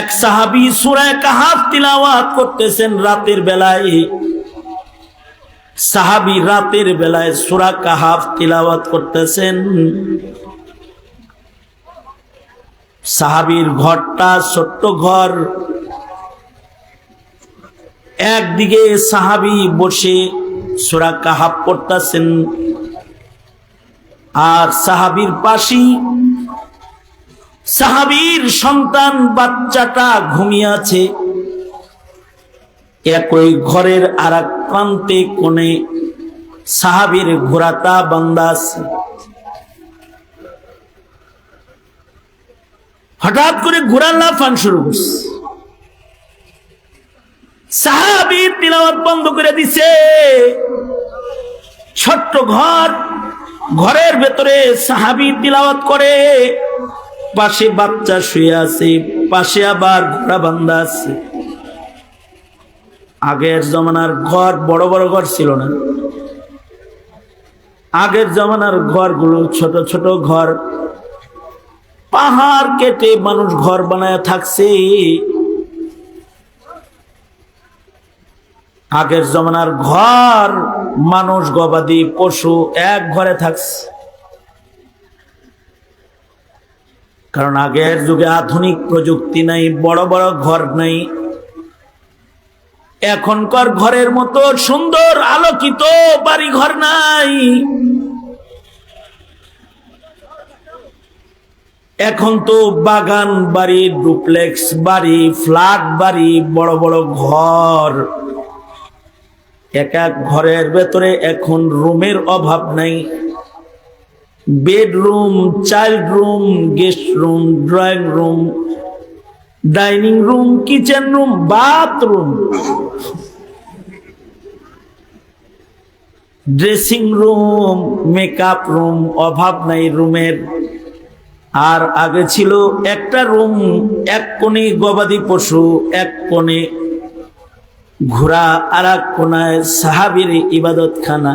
এক সাহাবি সুরায় কাহাফ তিলাওয়াত করতেছেন রাতের বেলায়। সাহাবি রাতের বেলায় সুরা কাহাফ তিলাওয়াত করতেছেন। সাহাবির ঘরটা ছোট্ট ঘর। একদিকে সাহাবি বসে সুরা কাহাব পড়তেছেন। আর সাহাবির পাশেই সাহাবির সন্তান, বাচ্চাটা ঘুমিয়ে আছে। একই ঘরের আর এক প্রান্তে কোণে সাহাবির ঘোড়াটা বান্দা আছে। হঠাৎ করে ঘোড়া লাফান শুরু করছে সাহাবি তিলাওয়াত বন্ধ করে দিছে। ছোট্ট ঘর, ঘরের ভেতরে সাহাবি তিলাওয়াত করে। পাশে বাচ্চা শুয়ে আছে, পাশে আবার ঘোড়া বান্ধা আছে। আগের জমানার ঘর বড় বড় ঘর ছিল না। আগের জমানার ঘরগুলো ছোট ছোট ঘর। পাহাড় কেটে মানুষ ঘর বানায় থাকছে। আগের জমানার ঘর মানুষ, গবাদি, পশু এক ঘরে থাকছে। কারণ আগের যুগে আধুনিক প্রযুক্তি নাই, বড় বড় ঘর নাই। এখনকার ঘরের মতো সুন্দর আলোকিত বাড়ি ঘর নাই। এখন তো বাগান বাড়ি, ডুপ্লেক্স বাড়ি, ফ্ল্যাট বাড়ি, বড় বড় ঘর। এক এক ঘরের ভেতরে এখন রুমের অভাব নাই। Bedroom child room guest room drawing room dining room kitchen room bathroom dressing room makeup room অভাব নাই রুমের। আর আগে ছিল একটা রুম এক কোণে গবাদি পশু, এক কোণে ঘোড়া, আর এক কোনায় সাহাবির ইবাদত খানা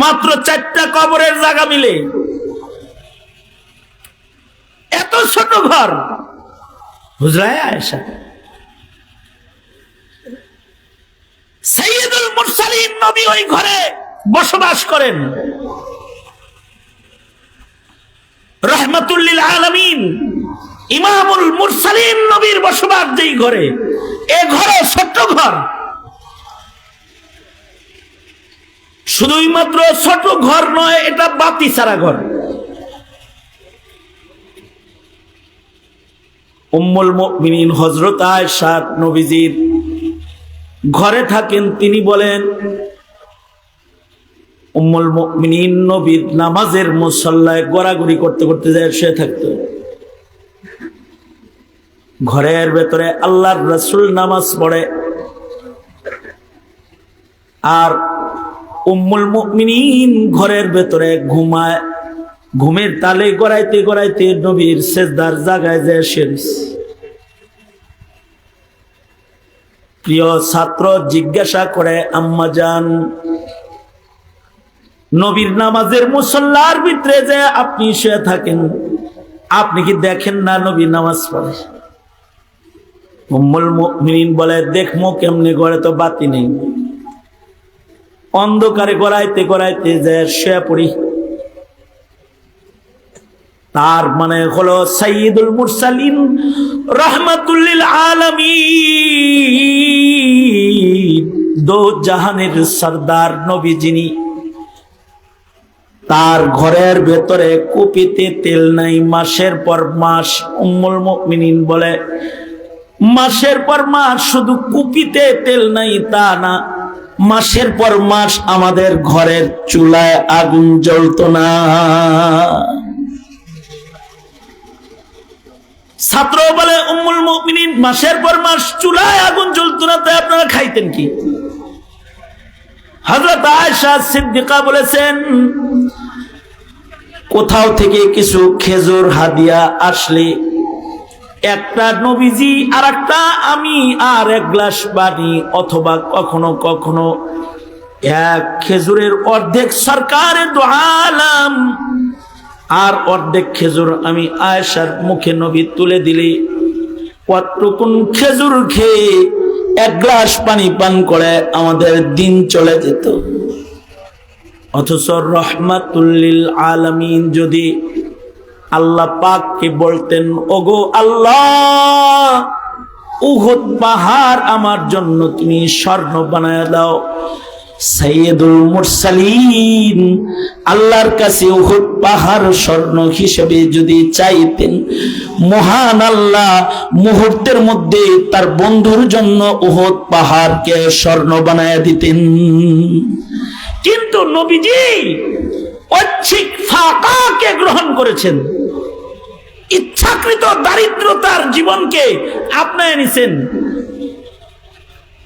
মাত্র চারটা কবরের জায়গা মিলে। এত ছোট ঘর। হুজরায় আয়েশা। সৈয়দুল মুরসালিন নবী ওই ঘরে বসবাস করেন। রহমতুল্লিল আলমিন ইমামুল মুরসালিন নবীর বসবাস যেই ঘরে। এ ঘরে ছোট্ট ঘর। শুধুই মাত্র ছোট ঘর নয়, এটা বাতি সারা ঘর। উম্মুল মুমিনিন হযরত আয়েশা নবীজির ঘরে থাকেন, তিনি বলেন, উম্মুল মুমিনিন নবীর নামাজের মুসল্লায় গড়াগড়ি করতে করতে যায়, সে থাকতো। ঘরের ভেতরে আল্লাহর রসুল নামাজ পড়ে, আর উম্মুল মুমিনিন ঘরের ভেতরে ঘুমায়। ঘুমের তালে গড়াইতে গড়াইতে নবীর সেজদার জাগায় যায় শেষ প্রিয় ছাত্র জিজ্ঞাসা করে, আম্মা যান নবীর নামাজের মুসল্লার ভিতরে যে আপনি শুয়ে থাকেন, আপনি কি দেখেন না নবীর নামাজ পড়ে? উম্মুল মুমিনিন বলে, দেখমো কেমনে, ঘরে তো বাতি নেই। অন্ধকারে গড়াইতে গড়াইতে যে শুয়ে পড়ি। তার মানে হলো সাইয়দুল মুরসালিন রহমাতুল্লিল আলামিন। দো জাহানের সর্দার নবী যিনি, তার ঘরের ভেতরে কুপিতে তেল নাই। মাসের পর মাস উম্মুল মুমিনিন বলে, মাসের পর মাস শুধু কুপিতে তেল নাই তা না মাসের পর মাস আমাদের ঘরের চুলায় আগুন জ্বলত না। ছাত্র বলে, উম্মুল মুমিনিন, মাসের পর মাস চুলায় আগুন জ্বলতো না, তাই আপনারা খাইতেন কি? হযরত আয়েশা সিদ্দিকা বলেছেন, কোথাও থেকে কিছু খেজুর, হাদিয়া আসলে একটা নবীজি আর একটা আমি, আর এক গ্লাস পানি অথবা কখনো কখনো এক খেজুরের অর্ধেক সরকারের দোয়ালাম আর অর্ধেক খেজুর আমি আয়েশার মুখে নবী তুলে দিলে। কতটুকুন খেজুর খেয়ে এক গ্লাস পানি পান করে আমাদের দিন চলে যেত। অথচ রহমাতুল্লিল আলামিন যদি আল্লাহ পাককে বলতেন, ওগো আল্লাহ, উহুদ পাহাড় আমার জন্য তুমি স্বর্ণ বানায় দাও। সৈয়দুল মুরসালিন আল্লাহর কাছে উহুদ পাহাড় স্বর্ণ হিসেবে যদি চাইতেন, মহান আল্লাহ মুহূর্তের মধ্যে তার বন্ধুর জন্য উহুদ পাহাড়কে স্বর্ণ বানায় দিতেন। কিন্তু নবীজি ঐচ্ছিক ফাঁকাকে গ্রহণ করেছেন। ইচ্ছাকৃত দারিদ্রতার জীবনকে আপনায় নিছেন।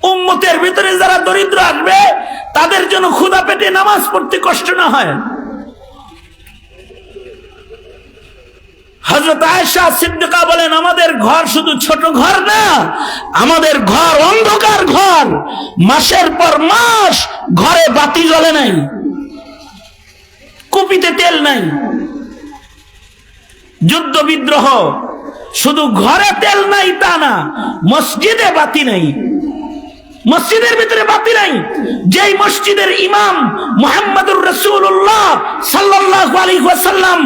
উম্মতের ভিতরে যারা দরিদ্র আসবে, তাদের জন্য ক্ষুদা পেটে নামাজ পড়তে কষ্ট না হয়। হজরত আয়েশা সিদ্দিকা বলেন, আমাদের ঘর শুধু ছোট ঘর না, আমাদের ঘর অন্ধকার ঘর। মাসের পর মাস ঘরে বাতি জ্বলে নাই। কুপিতে তেল নাই। যুদ্ধ বিদ্রোহ, শুধু ঘরে তেল নাই তা না, মসজিদে বাতি নাই। মসজিদের ভিতরে বাতি নাই। যেই মসজিদের ইমাম মোহাম্মদুর রসুল্লাহ সাল্লাহ আলী ওয়াসাল্লাম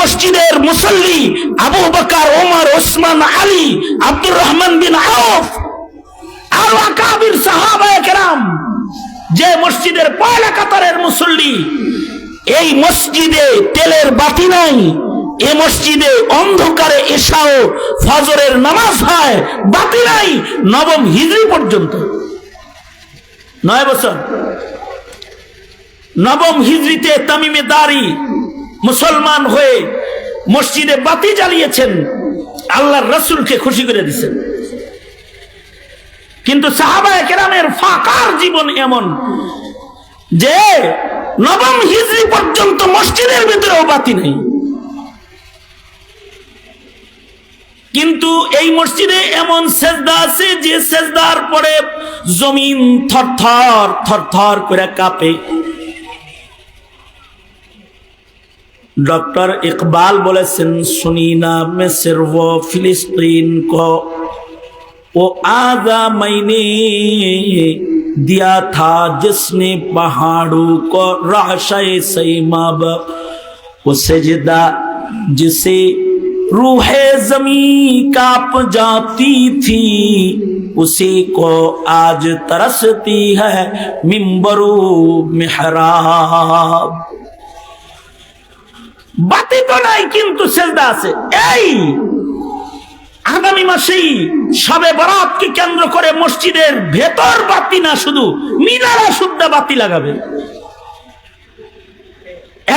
মসজিদের মুসল্লি আবু বকার ওমর ওসমান আলী, আব্দুর রহমান বিন আউফ, আর আকাবির সাহাবায়ে কেরাম যে মসজিদের পয়লা কাতারের মুসল্লি এই মসজিদে তেলের বাতি নাই, এ মসজিদে অন্ধকারে এসাও ফজরের নামাজ হয়, বাতি নাই, নবম হিজরি পর্যন্ত। নয় বছর। নবম হিজরিতে তামিমে দারি মুসলমান হয়ে মসজিদে বাতি জ্বালিয়েছেন, আল্লাহর রসুলকে খুশি করে দিচ্ছেন কিন্তু সাহাবায় কেরামের ফাঁকার জীবন এমন যে নবম হিজড়ি পর্যন্ত মসজিদের ভিতরেও বাতি নেই। কিন্তু এই মসজিদে এমন সেজদা আছে যে সেজদার পরে জমিন থরথর থরথর করে কাঁপে। ডক্টর ইকবাল বলেছেন, শুনি না মেসের ও ফিলিস্তিন ক, ও আদা মাইনে दिया था जिसने पहाड़ों को राशाए सईमाब वो सजदा जिसे रूह जमी काप जाती थी उसी को आज तरसती है मिम्बरू मेहराब বাতি তো নাই কিন্তু সেজদা আছে এই আগামী মাসেই সবে বরাতকে কেন্দ্র করে মসজিদের ভেতর বাতি না, শুধু মিনারা শুদ্ধ বাতি লাগাবে।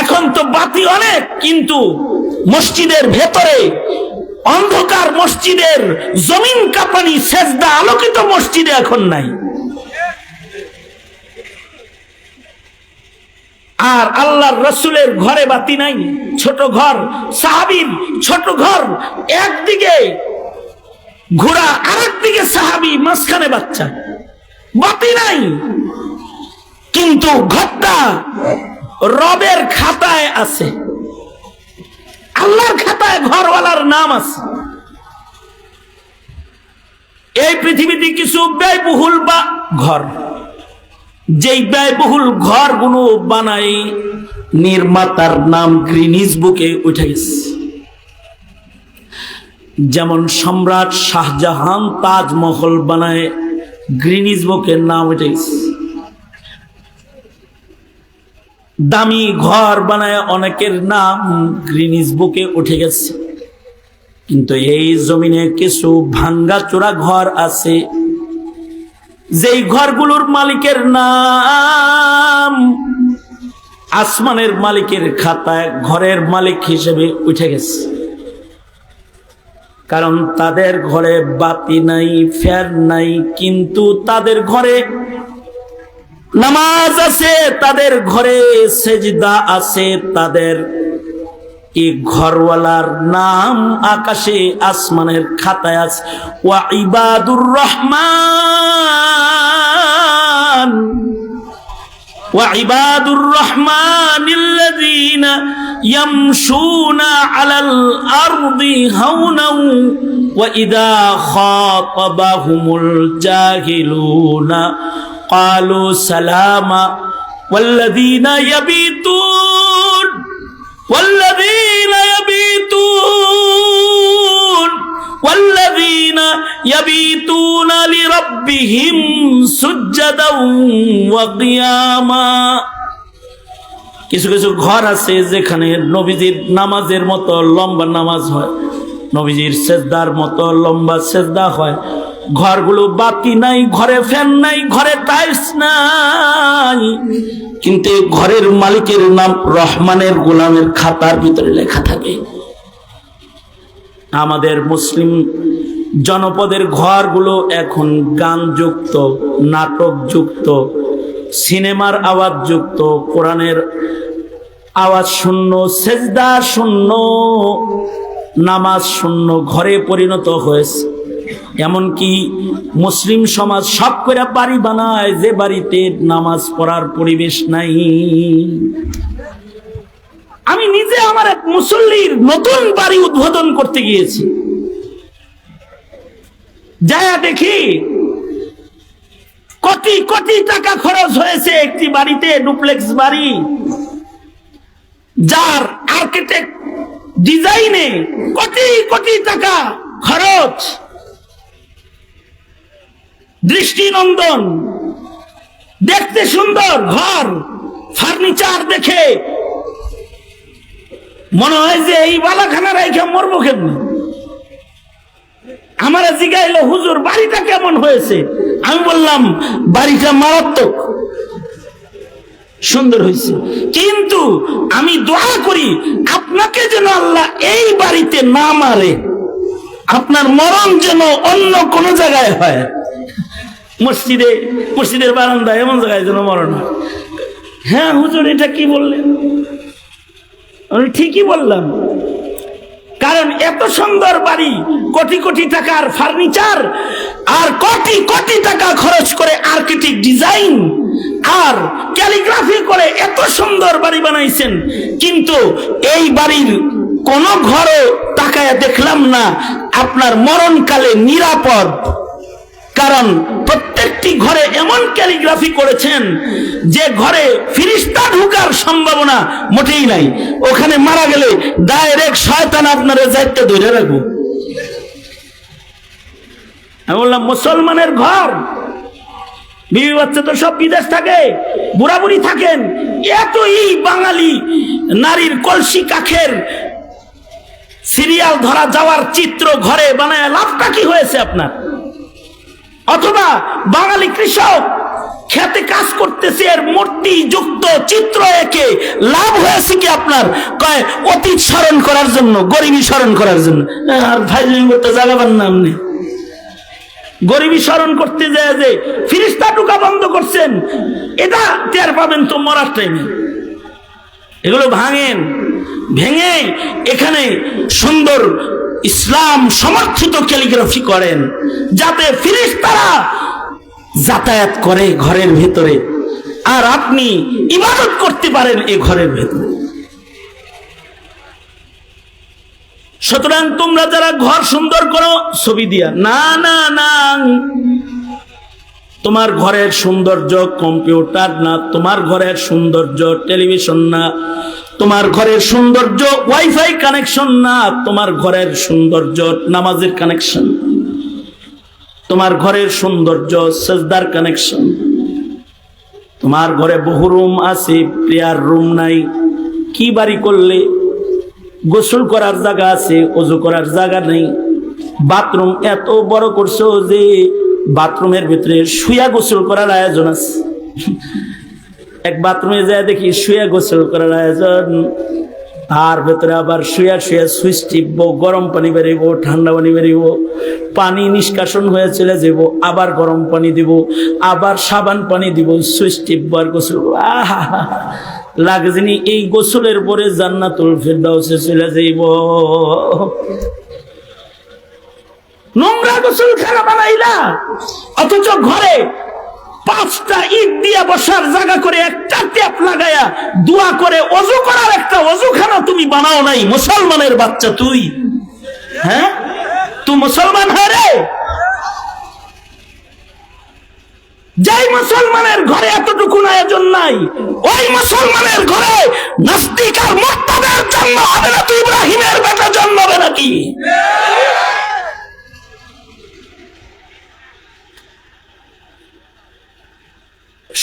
এখন তো বাতি অনেক, কিন্তু মসজিদের ভেতরে অন্ধকার মসজিদের জমিন কাঁপানি, সেজদা আলোকিত মসজিদে এখন নাই। আর আল্লাহর রসুলের ঘরে বাতি নাই, ছোট ঘর, সাহাবির ছোট ঘর, একদিকে ঘোড়া আরেক দিকে সাহাবি, মাঝখানে বাচ্চা। বাতি নাই। কিন্তু ঘরটা রবের খাতায় আছে। আল্লাহর খাতায় ঘরওয়ালার নাম আছে। এই পৃথিবীতে কিছু ব্যয়বহুল বা ঘর। যেই ব্যয়বহুল ঘরগুলো বানাই, নির্মাতার নাম গ্রিনিজ বুকে উঠে গেছে। যেমন সম্রাট শাহজাহান তাজমহল বানায় গ্রিনিজ বুকের নাম গেছে দামি ঘর বানায় অনেকের নাম গ্রিনিজ বুকে উঠে গেছে। কিন্তু এই জমিনে কিছু ভাঙ্গা চোরা ঘর আছে। যেই ঘরগুলোর মালিকের নাম আসমানের মালিকের খাতায় ঘরের মালিক হিসেবে উঠে গেছে। কারণ তাদের ঘরে বাতি নাই, ফ্যান নাই, কিন্তু তাদের ঘরে নামাজ আছে, তাদের ঘরে সেজদা আছে, তাদের এই ঘরওয়ালার নাম আকাশে আসমানের খাতায় আছে, ওয়া ইবাদুর রহমান। ওয়া ইবাদুর রহমান يمشون على الأرض هونا وإذا خاطبهم الجاهلون قالوا سلاما والذين يبيتون والذين يبيتون والذين يبيتون لربهم سجدا وقياما কিছু কিছু ঘর আছে যেখানে নবীজির নামাজের মতো লম্বা নামাজ হয়, নবীজির সেজদার মতো লম্বা সেজদা হয়। ঘরগুলো বাতি নাই, ঘরে ফ্যান নাই, ঘরে টাইলস নাই। কিন্তু ঘরের মালিকের নাম রহমানের গোলামের খাতার ভিতরে লেখা থাকে। আমাদের মুসলিম জনপদের ঘরগুলো এখন গানযুক্ত, নাটকযুক্ত সিনেমার আওয়াজযুক্ত কোরআনের আওয়াজ শূন্য, সেজদা শূন্য, নামাজ শূন্য, ঘরে পরিণত হয়েছে। এমনকি মুসলিম সমাজ সব করে বাড়ি বানায়, যে বাড়িতে নামাজ পড়ার পরিবেশ নাই। আমি নিজে আমার এক মুসল্লির নতুন বাড়ি উদ্বোধন করতে গিয়েছি। যায়া দেখি কোটি কোটি টাকা খরচ হয়েছে একটি বাড়িতে, ডুপ্লেক্স বাড়ি। যার আর্কিটেক্ট ডিজাইনে কোটি কোটি টাকা খরচ। দৃষ্টিনন্দন, দেখতে সুন্দর ঘর ফার্নিচার দেখে। মনে হয় যে এই বালাখানা রেখে মরবো কেমনি? আমার জিগাইলো, হুজুর, বাড়িটা কেমন হয়েছে? আমি বললাম, বাড়িটা মারাত্মক। সুন্দর হয়েছে। কিন্তু আমি দোয়া করি, আপনাকে যেন আল্লাহ এই বাড়িতে না মারে, আপনার মরণ যেন অন্য কোন জায়গায় হয়। মসজিদে, মসজিদের বারান্দা এমন জায়গায় যেন মরণ হয় হ্যাঁ হুজুর, এটা কি বললেন? আমি ঠিকই বললাম। কারণ এত সুন্দর বাড়ি, কোটি কোটি টাকার ফার্নিচার, আর কোটি কোটি টাকা খরচ করে আর্কিটেক্ট ডিজাইন আর ক্যালিগ্রাফি করে এত সুন্দর বাড়ি বানাইছেন। কিন্তু এই বাড়ির কোন ঘরে তাকায় দেখলাম না। আপনার মরণকালে নিরাপদ। কারণ প্রত্যেকটি ঘরে এমন ক্যালিগ্রাফি করেছেন যে ঘরে ফিরিস্তা ঢুকার সম্ভাবনা মোটেই নাই। ওখানে মারা গেলে ডাইরেক্ট শয়তান আপনার দায়িত্ব ধরে রাখব। আমি বললাম, মুসলমানের ঘর? বিবি বাচ্চা তো সব বিদেশ থাকে বুড়া বুড়ি থাকেন। এতই বাঙালি নারীর কলসি কাখের সিরিয়াল ধরা যাওয়ার চিত্র ঘরে বানায় লাভটা কি হয়েছে আপনার? অথবা বাঙালি কৃষক খেতে কাজ করতেছে, এর মূর্তি যুক্ত চিত্র একে লাভ হয়েছে কি আপনার? কয়, অতীত স্মরণ করার জন্য, গরিবী স্মরণ করার জন্য। আর ভাই করতে জাগাবার নাম নেই। গরিবী স্মরণ করতে যায় যে, ফিরিস্তা টুকা বন্ধ করছেন, এটা টের পাবেন তো মরার টাইমে এগুলো ভাঙেন, ভেঙে এখানে সুন্দর ইসলাম সমর্থিত ক্যালিগ্রাফি করেন, যাতে ফিরিস তারা যাতায়াত করে ঘরের ভেতরে। আর আপনি ইবাদত করতে পারেন এই ঘরের ভেতরে। সুতরাং তোমরা যারা ঘর সুন্দর করো, ছবি দিয়া। না না না। তোমার ঘরের সৌন্দর্য কম্পিউটার না, তোমার ঘরের সৌন্দর্য টেলিভিশন না। তোমার ঘরের সৌন্দর্য ওয়াইফাই কানেকশন না, তোমার ঘরের সৌন্দর্য, নামাজের কানেকশন তোমার ঘরের সৌন্দর্য, সেজদার কানেকশন তোমার ঘরে বহু রুম আছে, প্রেয়ার রুম নাই। কি বাড়ি করলে? গোসল করার জায়গা আছে, অজু করার জায়গা নেই। বাথরুম এত বড় করছ যে, বাথরুমের ভিতরে শুয়া গোসল করার আয়োজন আছে। এক বাথরুমে যায় দেখি শুয়া গোসল করার আয়োজন তার ভেতরে আবার শুয়া শুয়া সুইচ টিপবো, গরম পানি বেরিব ঠান্ডা পানি বেরিব পানি নিষ্কাশন হয়ে চলে যাব, আবার গরম পানি দিব, আবার সাবান পানি দিব, সুইচ টিপবো আর গোসল। আহা লাগে এই গোসলের পরে জান্নাতুল ফেরদাউসে চলে যাইব নোংরা গোসল খানা বানাইলা অথচ ঘরে পাঁচটা ইট দিয়ে বসার জায়গা করে একটা ট্যাপ লাগায়া দোয়া করে অজু করার একটা অজুখানা তুমি বানাও নাই, মুসলমানের বাচ্চা তুই। হ্যাঁ? তুই মুসলমান হ্যাঁ রে? যাই মুসলমানের ঘরে এতটুকু আয়োজন নাই। ওই মুসলমানের ঘরে নাস্তিক আর জন্ম হবে না, তুই ইব্রাহিমের বেটা জন্মাবে নাকি?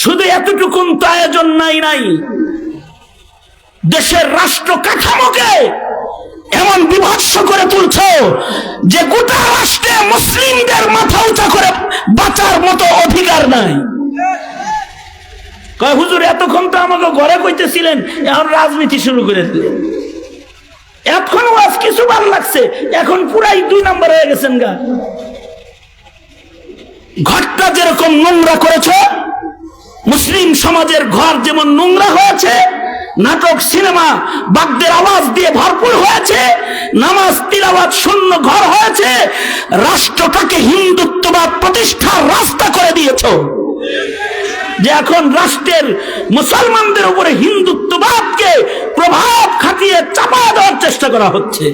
শুধু এতটুকুন তো আয়োজন নাই নাই। দেশের রাষ্ট্র কাঠামোকে এমন বিভৎস করে তুলছ যে গোটা রাষ্ট্রে মুসলিমদের মাথা উঁচা করে বাঁচার মতো অধিকার নাই। কয়, হুজুর, এতক্ষণ তো আমাকে ঘরে কইতেছিলেন, এখন রাজনীতি শুরু করে দিলেন। এতক্ষণ ওয়াজ কিছু ভালো লাগছে, এখন পুরাই দুই নম্বর হয়ে গেছেন গা। ঘরটা যেরকম নোংরা করেছ মুসলিম সমাজের ঘর যেমন নোংরা হয়েছে, নাটক, সিনেমা বাদ্যের আওয়াজ দিয়ে ভরপুর হয়েছে, নামাজ তিলাবাদ শূন্য ঘর হয়েছে, রাষ্ট্রটাকে হিন্দুত্ববাদ প্রতিষ্ঠার রাস্তা করে দিয়েছ। যে এখন রাষ্ট্রের মুসলমানদের উপরে হিন্দুত্ববাদকে প্রভাব খাটিয়ে চাপা দেওয়ার চেষ্টা করা হচ্ছে।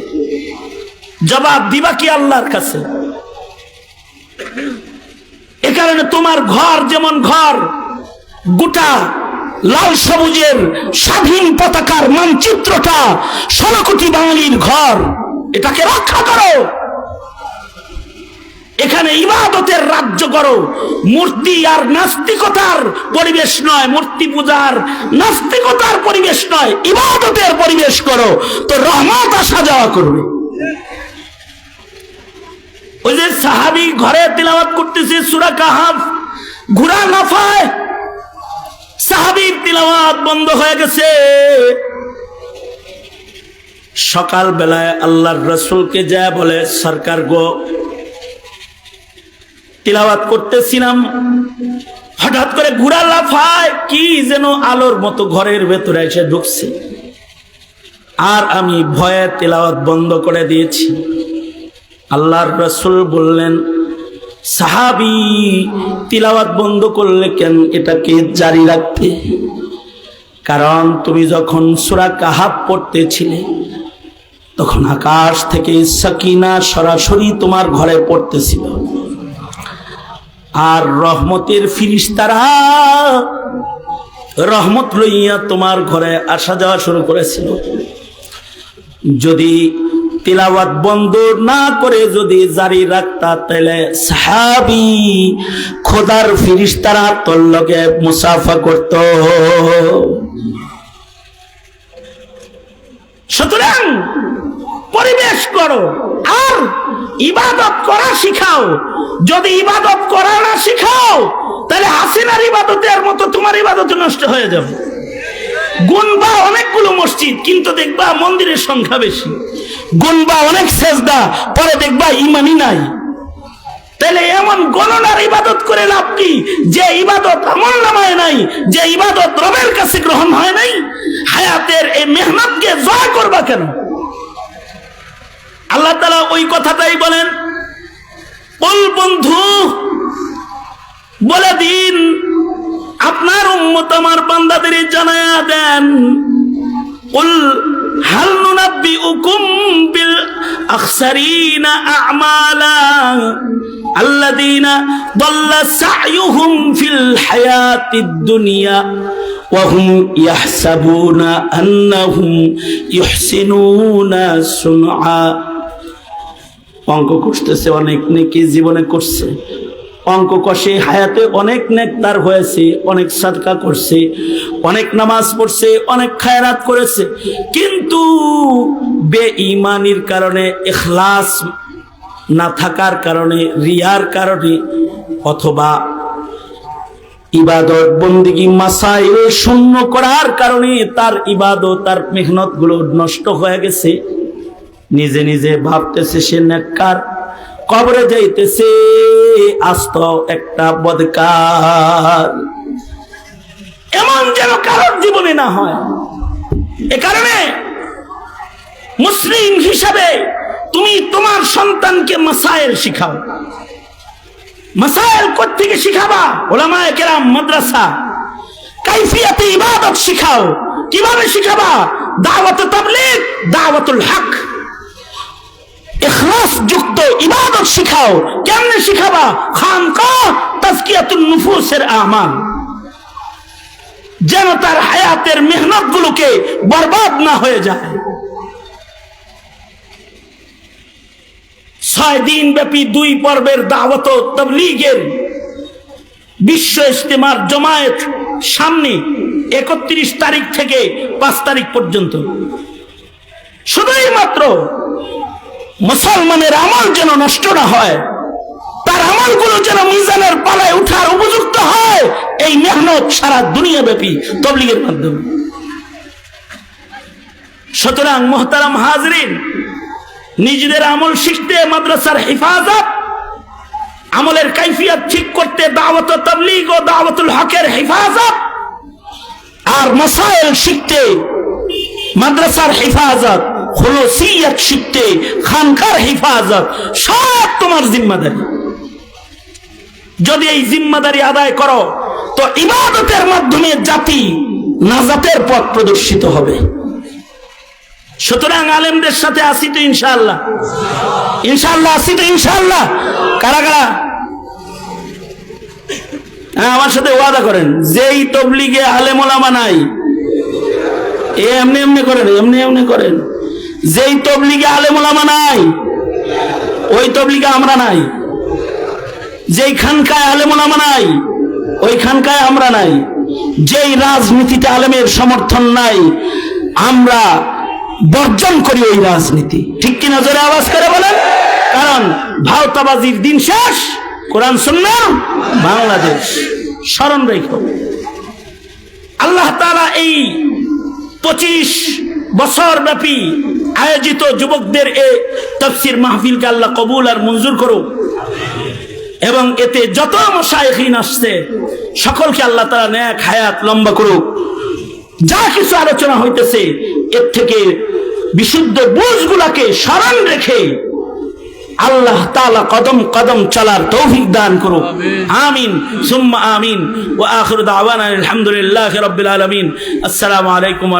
জবাব দিবা কি আল্লাহর কাছে? এ কারণে তোমার ঘর যেমন ঘর গোটা লাল সবুজের স্বাধীন পতাকার মানচিত্রটা ষোলো কোটি বাঙালির ঘর। এটাকে রক্ষা করো। এখানে ইবাদতের রাজ্য করো। মূর্তি আর নাস্তিকতার পরিবেশ নয়, মূর্তি পূজার নাস্তিকতার পরিবেশ নয়, ইবাদতের পরিবেশ করো। তো রহমত আসা যাওয়া করবে। ওই যে সাহাবি ঘরে তিলাওয়াত করতেছে সুরা কাহাফ। ঘোড়া লাফায় সাহাবির তিলাওয়াত বন্ধ হয়ে গেছে। সকাল বেলায় আল্লাহর রসুলকে যা বলে, সরকার গো, তিলাওয়াত করতেছিলাম। হঠাৎ করে ঘোড়া লাফায়, কি যেন আলোর মতো ঘরের ভেতরে এসে ঢুকছে। আর আমি ভয়ে তিলাওয়াত বন্ধ করে দিয়েছি। আল্লাহর রসুল বললেন সাহাবি, তিলাওয়াত বন্ধ করলে কেন এটাকে জারি রাখতে? কারণ তুমি যখন সুরা কাহাব পড়তেছিলে, তখন আকাশ থেকে সাকিনা সরাসরি তোমার ঘরে পড়তেছিল। আর রহমতের ফিরিস্তারা রহমত লইয়া তোমার ঘরে আসা যাওয়া শুরু করেছিল। যদি তিলাওয়াত বন্ধ না করে যদি জারি রাখতা, তাহলে সাহাবি খোদার ফিরিস্তারা তোর লগে মুসাফা করত। সুতরাং পরিবেশ করো আর ইবাদত করা শিখাও। যদি ইবাদত করা না শিখাও, তাহলে হাসিনার ইবাদতের মতো তোমার ইবাদত নষ্ট হয়ে যাবে। গুনবা অনেকগুলো মসজিদ, কিন্তু দেখবা মন্দিরের সংখ্যা বেশি। গুনবা অনেক সেজদা, পরে দেখবা ইমানই নাই। তাহলে এমন গণনার ইবাদত করে লাভ কি? যে ইবাদত আমল নামায় নাই, যে ইবাদত রবের কাছে গ্রহণ হয় নাই, হায়াতের এই মেহনতকে জয় করবা কেন? আল্লাহ তালা ওই কথাটাই বলেন বল বন্ধু, বলে দিন, আপনার উম্মত আমার বান্দাদের জানায়া দেন। হাল নুনাব্বি উকুম বিল আখসারিনা আমালা আল্লাযীনা দাল্লা সাইয়ুহুম ফিল হায়াতিদ দুনিয়া وهم يحسبون أنهم يحسنون صنعا অঙ্ক করতেছে, অনেক নেকি জীবনে করছে। অঙ্ক কষে, হায়াতে অনেক নেকদার হয়েছে, অনেক সাদকা করছে, অনেক নামাজ পড়ছে, অনেক খায়রাত করেছে। কিন্তু বেঈমানির কারণে এখলাস না থাকার কারণে, রিয়ার কারণে, অথবা ইবাদত বন্দিগি মাসাইল শূন্য করার কারণে তার ইবাদত, তার মেহনতগুলো নষ্ট হয়ে গেছে। নিজে নিজে ভাবতেছে সে নেককার। কবরে যাইতেছে, আস্ত একটা বদকার এমন যেন কারোর জীবনে না হয়। এ কারণে মুসলিম হিসাবে তুমি তোমার সন্তানকে মাসাইল শিখাও। মাসাইল কোথেকে শিখাবা? ওলামায় কেরাম মাদ্রাসা। কাইফিয়াতে ইবাদত শিখাও। কীভাবে শিখাবা? দাওয়াত তাবলীগ, দাওয়াতুল হক। ইবাদত শিখাও। কেমনে শিখাবা? খানকা তাজকিয়াতুন নুফুসের আমাল। যেন তার হায়াতের মেহনত গুলোকে বরবাদ না হয়ে যায়। ছয় দিন ব্যাপী দুই পর্বের দাওয়াত তবলিগের বিশ্ব ইস্তেমার জমায়েত সামনে একত্রিশ তারিখ থেকে পাঁচ তারিখ পর্যন্ত। শুধুই মাত্র মুসলমানের আমল যেন নষ্ট না হয়, তার আমলগুলো যেন মিজানের পালায় উঠার উপযুক্ত হয়, এই মেহনত সারা দুনিয়া ব্যাপী তবলিগের মাধ্যমে। সুতরাং মোহতারাম হাজরিন, নিজেদের আমল শিখতে, মাদ্রাসার হেফাজত, আমলের কাইফিয়াত ঠিক করতে, দাওয়াত তবলিগ ও দাওয়াতুল হকের হেফাজত, আর মাসাইল শিখতে, মাদ্রাসার হেফাজত হলসিয়ত শিখতে, খানকার হেফাজত, সব তোমার জিম্মাদারি। যদি এই জিম্মাদারি আদায় করো, তো ইবাদতের মাধ্যমে জাতি নাজাতের পথ প্রদর্শিত হবে। সুতরাং আলেমদের সাথে আসি তো ইনশাল্লাহ ইনশাল্লাহ আসি তো ইনশাল্লাহ কারা কারা? হ্যাঁ আমার সাথে ওয়াদা করেন, যেই তবলিগে আলেম ওলামা নাই, এ এমনি এমনি করেন, এমনি এমনি করেন। যেই তবলিগে আলেম ওলামা নাই, ওই তবলিগে আমরা নাই। যেই খানকায় আলেম ওলামা নাই, ওই খানকায় আমরা নাই। যেই রাজনীতিতে আলেমের সমর্থন নাই, আমরা বর্জন করি ওই রাজনীতি। ঠিক কিনা জোরে আওয়াজ করে বলেন? কারণ ভাওতাবাজির দিন শেষ, কোরআন শুনলাম বাংলাদেশ। স্মরণ রেখো। আল্লাহ তাআলা এই পঁচিশ বছর ব্যাপী আয়োজিত যুবকদের এ তফসির মাহফিলকে আল্লাহ কবুল আর মঞ্জুর করুক। এবং এতে যত মশাইখিন আসছে, সকলকে আল্লাহ তারা ন্যাক হায়াত লম্বা করুক। যা কিছু আলোচনা হইতেছে, এর থেকে বিশুদ্ধ বুঝগুলাকে স্মরণ রেখে আল্লাহ তালা কদম কদম চলার তৌফিক দান করুক। আমিন। সুম্মা আমিন। ও আখিরু দাওয়ানা আলহামদুলিল্লাহি রাব্বিল আলামিন। আসসালামু আলাইকুম